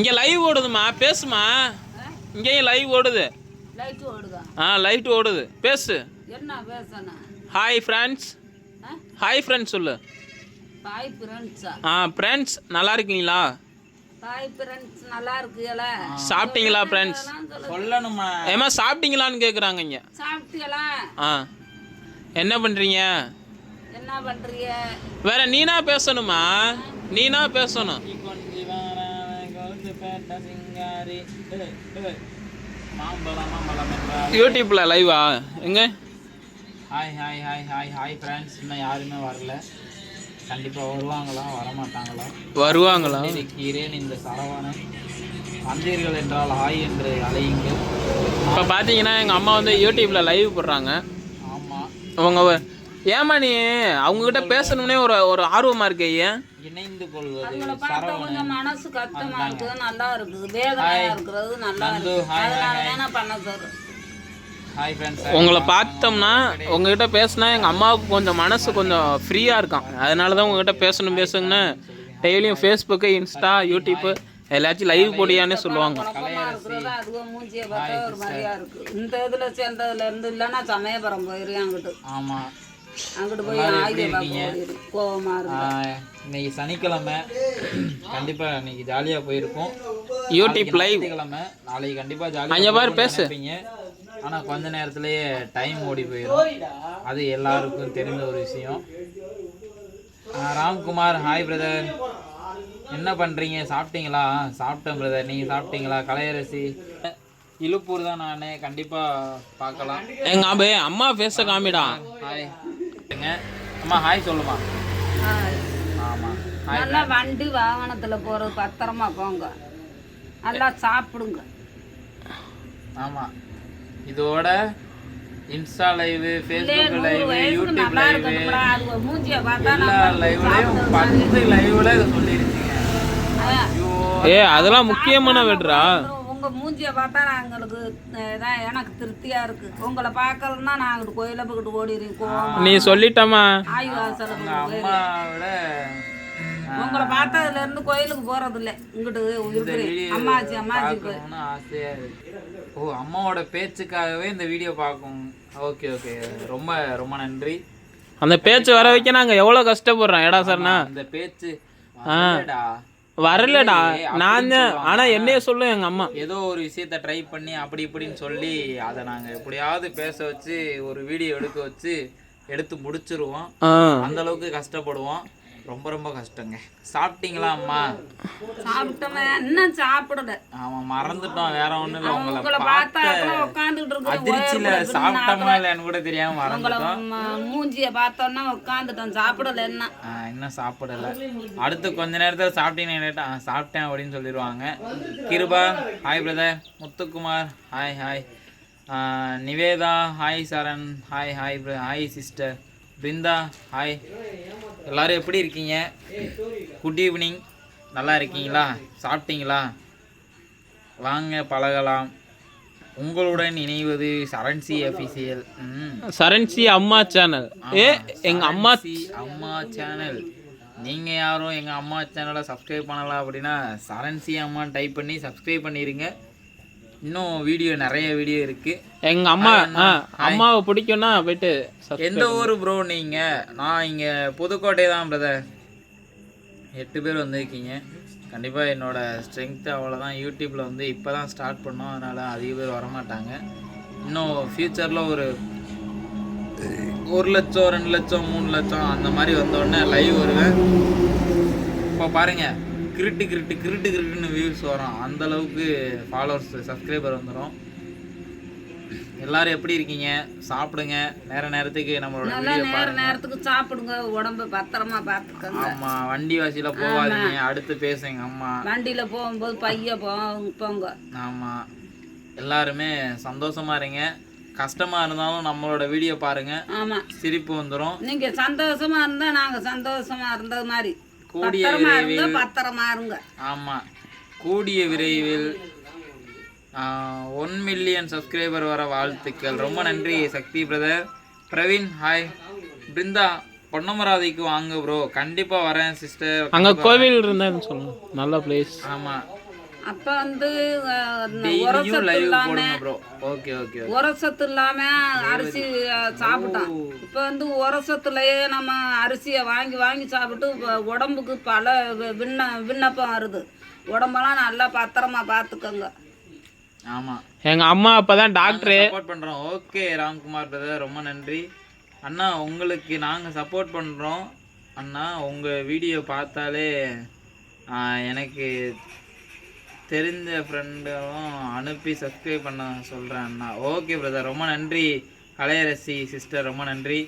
இங்கே லைவ் ஓடுதுமா பேசுமா? இங்கேயும் லைவ் ஓடுது. லைட் ஓடுதா? ஆ லைட் ஓடுது. பேசு. என்ன பேசணும் ஹாய் ஃப்ரெண்ட்ஸ்? ஹாய் ஃப்ரெண்ட்ஸ் சொல்லு. தாய் ஃப்ரெண்ட்ஸா ஆ ஃப்ரெண்ட்ஸ் நல்லா இருக்கீங்களா? தாய் ஃப்ரெண்ட்ஸ் நல்லா இருக்குல்ல சாப்பிட்டீங்களா ஃப்ரெண்ட்ஸ் சொல்லணுமா ஏமா சாப்பிட்டீங்களான்னு கேட்குறாங்க இங்கே. சாப்பிட்டீங்களா ஆ. என்ன பண்ணுறீங்க என்ன பண்றீங்க? வேற நீனா பேசணுமா? நீனா பேசணும். யூடியூப்ல லைவா எங்க? Hi hi hi hi hi friends இன்னும் யாருமே வரல. கண்டிப்பாக வருவாங்களா? வரமாட்டாங்களா? வருவாங்களா? இருக்கிறேன் இந்த சரவணன். வந்தீர்கள் என்றால் ஹாய் என்று அழையுங்கள். இப்போ பார்த்தீங்கன்னா எங்கள் அம்மா வந்து யூடியூப்ல லைவ் போடுறாங்க. ஆமாம் அவங்க ஏம்மா நீ? அவங்ககிட்ட பேசணும்னே ஒரு ஒரு ஆர்வமா இருக்கு ஏன் இணைந்து கொள்வது கொஞ்சம் மனசு கஷ்டமா இருக்கு நல்லா இருக்குது வேதனையா இருக்கிறது நல்லா நந்து, இருக்கு hi, hi, அதனால hi. தானே பண்ண ஃப்ரெண்ட்ஸ் உங்களை பார்த்தோம்னா உங்ககிட்ட பேசினா எங்கள் அம்மாவுக்கு கொஞ்சம் மனசு கொஞ்சம் ஃப்ரீயாக இருக்கும் அதனால தான் உங்ககிட்ட பேசணும் பேசுங்கன்னு டெய்லியும் ஃபேஸ்புக்கு இன்ஸ்டா யூடியூப்பு எல்லாத்தையும் லைவ் போடியானே சொல்லுவாங்க. இந்த இதுல சேர்ந்ததுல இருந்து இல்லைன்னா சமயபுரம் போயிரு அங்கிட்டு ஆமாம் அங்கிட்டு போய் ஆயுத இருக்கு இன்னைக்கு சனிக்கிழமை. கண்டிப்பாக இன்னைக்கு ஜாலியாக போயிருக்கோம். யூடியூப் லைவ் ஞாயிற்றுக்கிழமை. நாளைக்கு கண்டிப்பாக அங்க ஜாலியாக பாரு, பேசு. ஆனால் கொஞ்ச நேரத்திலேயே டைம் ஓடி போயிடும் அது எல்லாருக்கும் தெரிந்த ஒரு விஷயம். ராம்குமார் ஹாய் பிரதர் என்ன பண்ணுறீங்க சாப்பிட்டீங்களா? சாப்பிட்டேன் பிரதர் நீங்கள் சாப்பிட்டீங்களா? கலையரசி. இழுப்பூர் தான் நான். கண்டிப்பாக பார்க்கலாம். எங்க அபே அம்மா பேச காமிடா. ஹாய் அம்மா ஹாய் சொல்லுமா. ஆமாம் நல்லா வண்டி வாகனத்துல போறது பத்திரமா போங்க. நல்லா சாப்பிடுங்க. ஆமாம் இதோட Insta live Facebook live YouTube live எல்லா லைவ்லையும் பத்து லைவ்ல இதை. ஐயோ ஏ அதெல்லாம் முக்கியமான வெட்ரா உங்க மூஞ்சிய பார்த்தா எங்களுக்கு அஹ், இதான் எனக்கு திருப்தியா இருக்கு. உங்களை பார்க்கலன்னா நான் அங்கிட்டு கோயில போய்கிட்டு ஓடிடுவோம் நீ சொல்லிட்டமா ஆய்வு வாசலுக்கு உங்களை பார்த்ததுல இருந்து கோயிலுக்கு போறது இல்ல இங்கிட்டு இருக்குது வீடியோ அம்மாச்சி அம்மாச்சி ஆசையா ஓ அம்மாவோட பேச்சுக்காகவே இந்த வீடியோ பார்க்கும். Okay okay. ரொம்ப ரொம்ப நன்றி. அந்த பேச்சு வர வைக்க நாங்கள் எவ்வளோ கஷ்டப்படுறோம் ஏடா சார்ண்ணா அந்த பேச்சு வரலடா. வரலடா. நான். ஆனால் என்னைய சொல்லும் எங்கள் அம்மா. ஏதோ ஒரு விஷயத்த ட்ரை பண்ணி அப்படி இப்படின்னு சொல்லி அதை நாங்கள் எப்படியாவது பேச வச்சு ஒரு வீடியோ எடுக்க வச்சு எடுத்து முடிச்சிருவோம். அந்த அளவுக்கு கஷ்டப்படுவோம். ரொம்ப ரொம்ப கஷ்டங்க. சாப்பிட்டீங்களா அம்மா? சாப்பிட்டோமே. இன்னும் சாப்பிடல. ஆமா மறந்துட்டோம். வேற ஒண்ணும் இல்லை. உங்களை பார்த்தா உட்காந்துட்டு இருக்கிற அதிர்ச்சியில சாப்பிட்டோமா இல்லைன்னு கூட தெரியாம மறந்துட்டோம். மூஞ்சிய பார்த்தோன்னா உட்காந்துட்டோம் சாப்பிடல என்ன? இன்னும் சாப்பிடல. அடுத்து கொஞ்ச நேரத்தில் சாப்பிட்டீங்கன்னு கேட்டா, சாப்பிட்டேன் அப்படின்னு சொல்லிடுவாங்க. Kiruba hi brother Muthukumar hi hi Nivetha hi Saran. Hi hi hi sister Brinda hi எல்லாரும் எப்படி இருக்கீங்க? குட் ஈவினிங் நல்லா இருக்கீங்களா? சாப்பிட்டீங்களா? வாங்க பழகலாம். உங்களுடன் இணைவது சரண்சி அஃபிஷியல் சரண்சி அம்மா சேனல் ஏ எங்கள் அம்மா அம்மா சேனல் நீங்கள் யாரும் எங்கள் அம்மா சேனலை சப்ஸ்கிரைப் பண்ணலாம் அப்படின்னா சரண்சி அம்மா டைப் பண்ணி சப்ஸ்கிரைப் பண்ணிடுங்க இன்னும் வீடியோ நிறைய வீடியோ இருக்குது எங்கள் அம்மா அம்மாவை பிடிக்கும்னா போயிட்டு எந்த ஊர் ப்ரோ நீங்கள் நான் இங்கே புதுக்கோட்டை தான் பிரதர் எட்டு பேர் வந்திருக்கீங்க. கண்டிப்பாக என்னோட ஸ்ட்ரென்த்து அவ்வளோதான் யூடியூப்பில் வந்து இப்போ தான் ஸ்டார்ட் பண்ணோம். அதனால் அதிக பேர் வரமாட்டாங்க. இன்னும் ஃப்யூச்சரில் ஒரு ஒரு லட்சம் ரெண்டு லட்சம் மூணு லட்சம் அந்த மாதிரி வந்தோடனே லைவ் வருவேன். இப்போ பாருங்க. கிருட்டு கிருட்டு கிருட்டு கிருட்டுன்னு வியூஸ் வரும். அந்த அளவுக்கு ஃபாலோவர்ஸ் சப்ஸ்கிரைபர் வந்துடும் எல்லாரும் எப்படி இருக்கீங்க? சாப்பிடுங்க. நேர நேரத்துக்கு நம்மளோட நேர நேரத்துக்கு சாப்பிடுங்க. உடம்ப பத்திரமா பார்த்துக்கோங்க ஆமா வண்டி வாசியில போகாதீங்க. அடுத்து பேசுங்க. அம்மா வண்டியில போகும்போது பைய போங்க. ஆமா. எல்லாருமே சந்தோஷமா இருங்க. கஷ்டமா இருந்தாலும் நம்மளோட வீடியோ பாருங்க. ஆமா. சிரிப்பு வந்துடும் நீங்க சந்தோஷமா இருந்தா நாங்க சந்தோஷமா இருந்தது மாதிரி. கூடிய இருந்தா பத்திரமா இருங்க. ஆமா கூடிய விரைவில் ஒன் மில்லியன் சப்ஸ்கிரைபர் வர வாழ்த்துக்கள். ரொம்ப நன்றி சக்தி பிரதர். பிரவீன் ஹாய் பிருந்தா பொன்னமராதிக்கு வாங்க ப்ரோ கண்டிப்பா வரேன் சிஸ்டர் அங்கே கோவில் இருந்தேன்னு சொல்லுங்க. நல்ல பிளேஸ் ஆமா. அப்ப வந்து உரசத்து இல்லாம ஓகே ஓகே உரசத்து இல்லாம அரிசி சாப்பிட்டோம் இப்ப வந்து உரசத்துலயே நம்ம அரிசியை வாங்கி வாங்கி சாப்பிட்டு உடம்புக்கு பல விண்ண விண்ணப்பம் வருது. உடம்பெல்லாம் நல்லா பத்திரமா பார்த்துக்கோங்க ஆமா. எங்க அம்மா அப்பதான் டாக்டரு சப்போர்ட் பண்றோம். ஓகே ராம்குமார் பிரதர் ரொம்ப நன்றி. அண்ணா உங்களுக்கு நாங்க சப்போர்ட் பண்றோம். அண்ணா உங்க வீடியோ பார்த்தாலே எனக்கு தெரிஞ்ச ஃப்ரெண்டும் அனுப்பி சப்ஸ்கிரைப் பண்ண சொல்கிறேன் அண்ணா. ஓகே பிரதர் ரொம்ப நன்றி. கலையரசி சிஸ்டர் ரொம்ப நன்றி.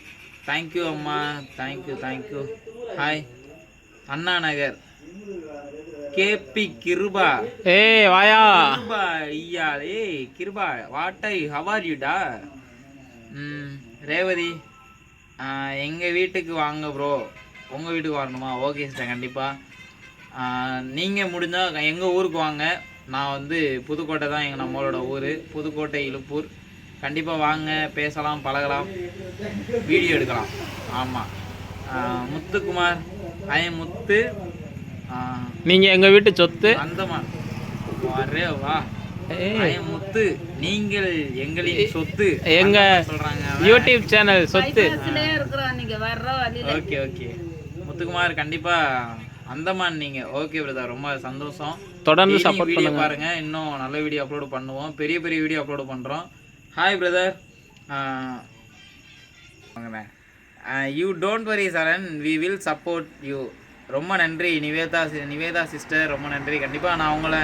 தேங்க்யூ அம்மா. Thank you thank you hi Anna Nagar. KP Kiruba. ஏய் வாயா. கிருபா ஐயா ஏய் கிருபா வாட்டை ஹவார் யூடா ரேவதி. ஆ, எங்க வீட்டுக்கு வாங்க ப்ரோ உங்க வீட்டுக்கு வரணுமா? ஓகே சிஸ்டர் கண்டிப்பா. ஆ, நீங்க முடிஞ்சா எங்க ஊருக்கு வாங்க. நான் வந்து புதுக்கோட்டை தான் எங்க நம்மளோட ஊர். புதுக்கோட்டை இழுப்பூர் கண்டிப்பா வாங்க பேசலாம் பழகலாம். வீடியோ எடுக்கலாம். ஆமா. ஆ, முத்துக்குமார் ஐ முத்து. ஆ, நீங்க எங்க வீட்டு சொத்து? அந்தமான். வரே வா. முத்து. நீங்கள் எங்களின் சொத்து. எங்க சொல்றாங்க. யூடியூப் சேனல் சொத்து? Okay okay. முத்துக்குமார் கண்டிப்பா அந்தமான் நீங்க. ஓகே பிரதர் ரொம்ப சந்தோஷம். தொடர்ந்து சப்போர்ட் பண்ணுங்க. பாருங்க. இன்னும் நல்ல வீடியோ அப்லோட் பண்ணுவோம். பெரிய பெரிய வீடியோ அப்லோட் பண்றோம். Hi brother you don't worry Saran. We will support you ரொம்ப நன்றி நிவேதா நிவேதா சிஸ்டர் ரொம்ப நன்றி. கண்டிப்பாக நான் உங்களை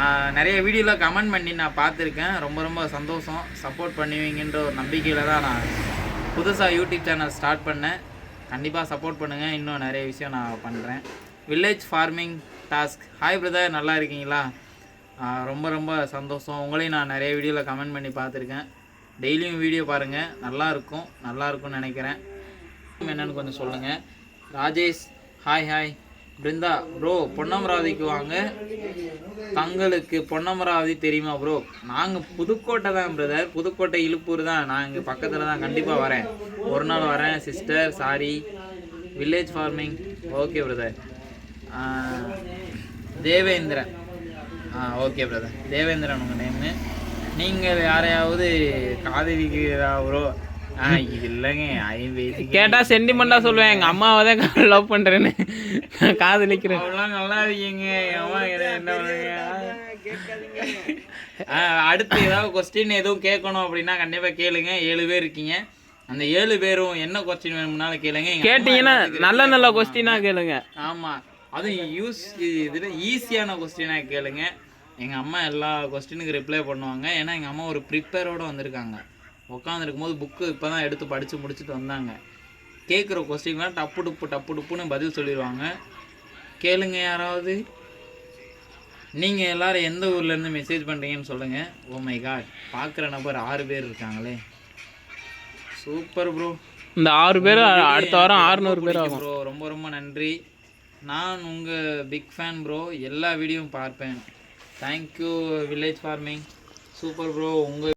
ஆஹ், நிறைய வீடியோவில் கமெண்ட் பண்ணி நான் பார்த்துருக்கேன். ரொம்ப ரொம்ப சந்தோஷம். சப்போர்ட் பண்ணுவீங்கன்ற ஒரு நம்பிக்கையில் தான் நான் புதுசாக யூடியூப் சேனல் ஸ்டார்ட் பண்ணேன். கண்டிப்பாக சப்போர்ட் பண்ணுங்கள் இன்னும் நிறைய விஷயம் நான் பண்ணுறேன் village farming task hi brother நல்லா இருக்கீங்களா? ரொம்ப ரொம்ப சந்தோஷம். உங்களையும் நான் நிறைய வீடியோவில் கமெண்ட் பண்ணி பார்த்துருக்கேன். டெய்லியும் வீடியோ பாருங்கள் நல்லாயிருக்கும் நல்லாயிருக்கும்னு நினைக்கிறேன். என்னென்னு கொஞ்சம் சொல்லுங்கள் Rajesh hi hi Brinda bro பொன்னமராவதிக்கு வாங்க. தங்களுக்கு பொன்னமராவதி தெரியுமா ப்ரோ நாங்கள் புதுக்கோட்டை தான் பிரதர் புதுக்கோட்டை இழுப்பூர் தான். நான் இங்கே பக்கத்தில் தான் கண்டிப்பாக வரேன். ஒரு நாள் வரேன் sister sorry village farming okay brother Devendran. ஆ ஓகே பிரதர் தேவேந்திரன் உங்கள் நேமு நீங்கள் யாரையாவது காதலிக்கிறா ப்ரோ ஆ இல்லைங்க ஐம்பது கேட்டா சென்டிமெண்டா சொல்லுவேன். எங்க அம்மாவை தான் லவ் பண்றேன்னு. நான் காதலிக்கிறேன் அவ்வளோலாம் நல்லா இருக்கீங்க. அம்மா என்ன அடுத்து ஏதாவது கொஸ்டின் எதுவும் கேட்கணும் அப்படின்னா கண்டிப்பாக கேளுங்க. ஏழு பேர் இருக்கீங்க. அந்த ஏழு பேரும் என்ன கொஸ்டின் வேணும்னாலும் கேளுங்க. கேட்டீங்கன்னா நல்ல நல்ல கொஸ்டினா கேளுங்க. ஆமா. அதுவும் யூஸ் இதில் ஈஸியான கொஸ்டினாக கேளுங்க. எங்கள் அம்மா எல்லா கொஸ்டினுக்கு ரிப்ளை பண்ணுவாங்க. ஏன்னா எங்கள் அம்மா ஒரு ப்ரிப்பேரோட வந்திருக்காங்க. உட்காந்துருக்கும் போது புக்கு இப்போ தான் எடுத்து படித்து முடிச்சுட்டு வந்தாங்க. கேட்குற கொஸ்டின்லாம் டப்பு டுப்பு டப்பு டுப்புன்னு பதில் சொல்லிடுவாங்க கேளுங்க யாராவது. நீங்கள் எல்லாரும் எந்த ஊர்லேருந்து மெசேஜ் பண்ணுறீங்கன்னு சொல்லுங்கள் ஓ மை காட் பார்க்குற நபர் ஆறு பேர் இருக்காங்களே. சூப்பர் ப்ரோ இந்த ஆறு பேர் அடுத்த வாரம் ஆறுநூறு பேர் ஆகும். ப்ரோ ரொம்ப ரொம்ப நன்றி. நான் உங்கள் பிக் ஃபேன் ப்ரோ எல்லா வீடியோவும் பார்ப்பேன். Thank you village farming super bro உங்கள்